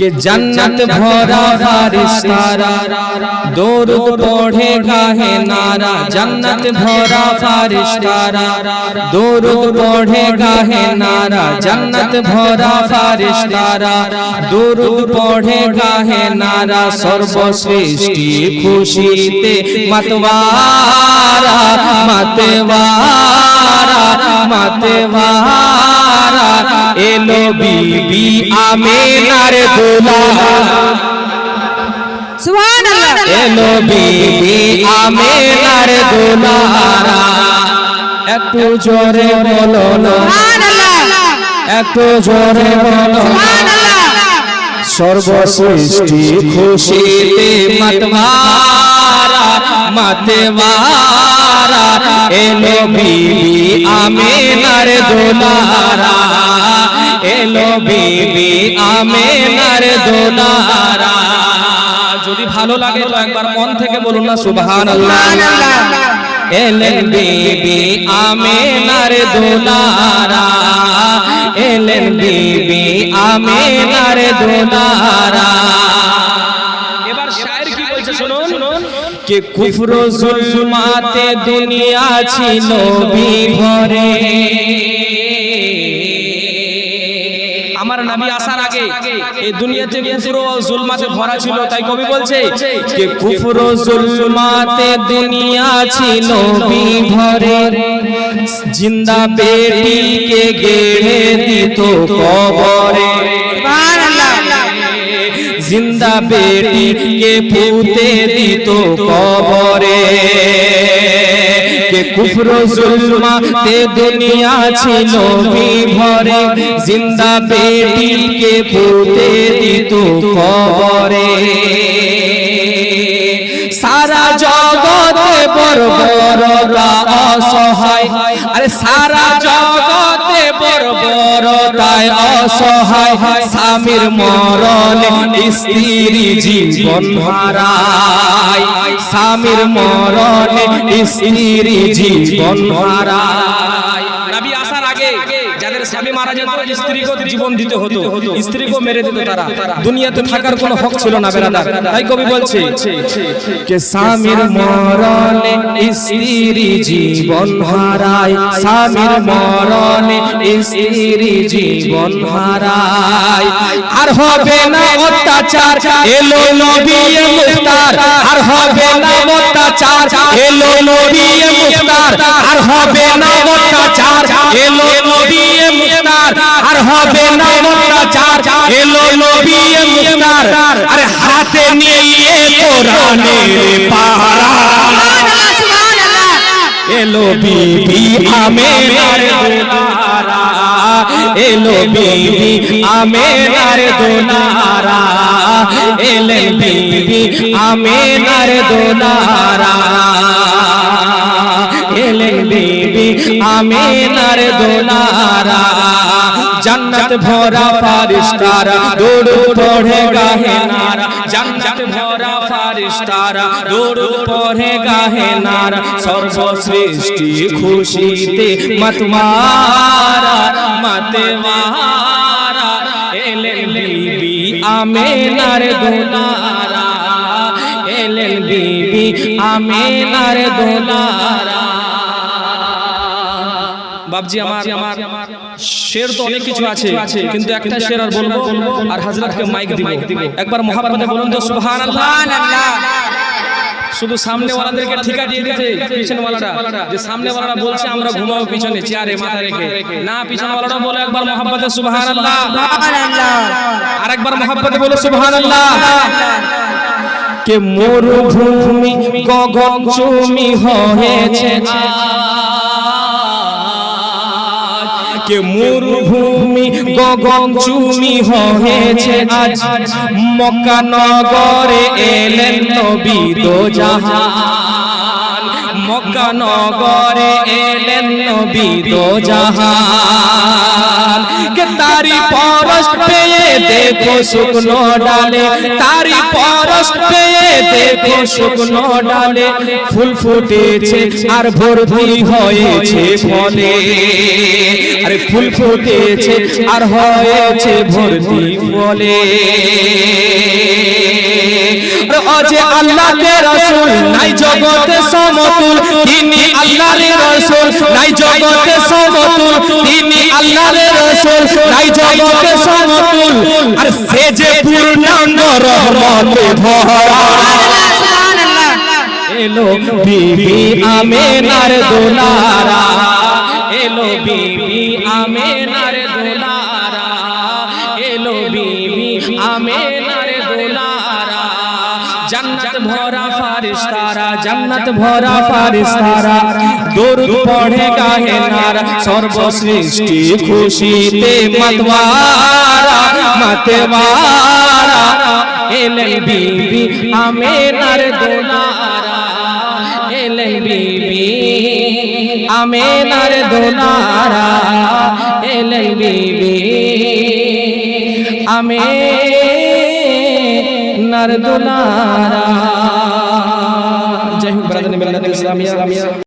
के जन्नत भरा फारिस्तारा दूर पढ़ेगा है नारा। जन्नत भरा फारिस्तारा दूर पढ़ेगा है नारा। जन्नत भरा फारिस्तारा दूर पढ़ेगा है नारा। सर्वश्रेष्ठ। खुशी ते मतवारा। मतवारा। मतवारा। এলো বিবি আমেনার দোলা সুবহানাল্লাহ। এলো বিবি আমেনার দুলা একটু জোরে বলো না। সুবহানাল্লাহ। একটু জোরে বলো না। সুবহানাল্লাহ। সর্বসৃষ্টি খুশিতে মতওয়ারা মতওয়ারা এলো বিবি আমেনার দোলারা এলো বিবি আমেনার দোলারা। যদি ভালো লাগে তো একবার মন থেকে বলুন না সুবহানাল্লাহ। এলেন বিবি আমেনার দোলারা। এলেন বিবি আমেনার দোলারা। এবার শায়ের কি বলছে শুনুন? কে কুফর জুলমাতে দুনিয়া ছিল বিভরে। আমার নবী আসার এই দুনিয়াতে কুফর ও জুলমাতে ভরা ছিল তাই কবি বলছে কে কুফর ও জুলমাতে দুনিয়া ছিল বিভরে জিন্দা বেটিকে গেড়ে দিত কবরে। জিন্দা বেটিকে পুঁতে দিত কবরে। কুফর জুলমা তে দুনিয়া ছিল বিভরে জিন্দা বেটিকে পুঁতে দিত কবরে। সারা জগতে বড়রা অসহায়। আরে সারা জগতে বড়রাই অসহায় স্বামীর মরণে স্ত্রী জীবন হারায়। স্বামীর মরণে স্ত্রী জীবন হারায়। স্বামী মারা যেত স্ত্রীকে জীবন দিতে হতো। স্ত্রীকেও মেরে দিত তারা। দুনিয়াতে থাকার কোনো হক ছিল না বেরাদার তাই কবি বলছে কে স্বামীর মরণে স্ত্রী জীবন হারায়। স্বামীর মরণে স্ত্রী জীবন হারায়। আর হবে না অত্যাচার। এলো নবী মুখতার। আর হবে না অত্যাচার। এলো নবী মুখতার। আর হবে না অত্যাচার। এলো নবী আর হবে না অত্যাচার। এলো নবী মুখতার আরে হাতে নিয়ে কোরআনের পাহারা। এলো বিবি আমেনার দোলারা এলো বিবি আমেনার দোলারা এলেন বিবি আমেনার দোলারা এলেন বিবি আমেনার দোলারা জান্নাত ভরা ফারিস্তারা দৌড় পড়ে গাহে নারা জান্নাত ভরা ফারিস্তারা দৌড় পড়ে গাহে নারা সর্বসৃষ্টি খুশিতে মতমারা মতমারা এলেন বিবি আমেনার দোলারা এলেন বিবি আমেনার দোলারা বাবজি আমার আমার শের তো অনেক কিছু আছে কিন্তু একটা শের আর বলব আর হাজরতকে মাইক দিব। একবার মহাপ্রদে বলুন তো সুবহানাল্লাহ। শুধু সামনে ওয়ালাদেরকে ঠিকা দিয়ে দিতে পিছনে ওয়ালারা যে সামনে ওয়ালারা বলছে আমরা ঘুমাবো পিছনে চেয়ারে মাথা রেখে। না পিছনে ওয়ালারা বলে একবার মহাব্বতে সুবহানাল্লাহ। আর একবার মহাব্বতে বলে সুবহানাল্লাহ। কে মরুভূমি গগন চুমি হয়েছে আজ। কে মরুভূমি, গগন চুমি হয়েছে আজ। মক্কা নগরে এলেন নবী দো জাহান মক্কা নগরে এলেন নবী দো জাহান কে তারি পরশ পেয়ে দেখো শুকনো ডালে, তারি পরশ পেয়ে দেখো শুকনো ডালে ফুল ফুটেছে আর ভর্তি হয়েছে ফলে। আরে ফুল ফুটেছে আর হয়েছে ভর্তি রসুল, নাই জগতে সমতুল, তিনি রসুল, নাই জগতে সমতুল, তিনি রসুল, নাই জগতে সমতুল। আর সে যে পূর্ণাঙ্গ রহমতে ভরা এলো বিবি আমেনার দোলারা এলো বিবি আমেনার দোলারা এলো বিবি আমেনার দোলারা জান্নাত ভরা ফারিস্তারা জান্নাত ভরা ফারিস্তারা দরুদ পড়ে গাহে নারা সর্বসৃষ্টি খুশিতে মাতওয়ারা মাতওয়ারা এলেন বিবি আমেনার দোলারা এলেন বিবি আমেনার দোলারা এলেন বিবি আমেনার দোলারা জয় হোক ব্রাদার মিল্লাত ইসলামিয়া।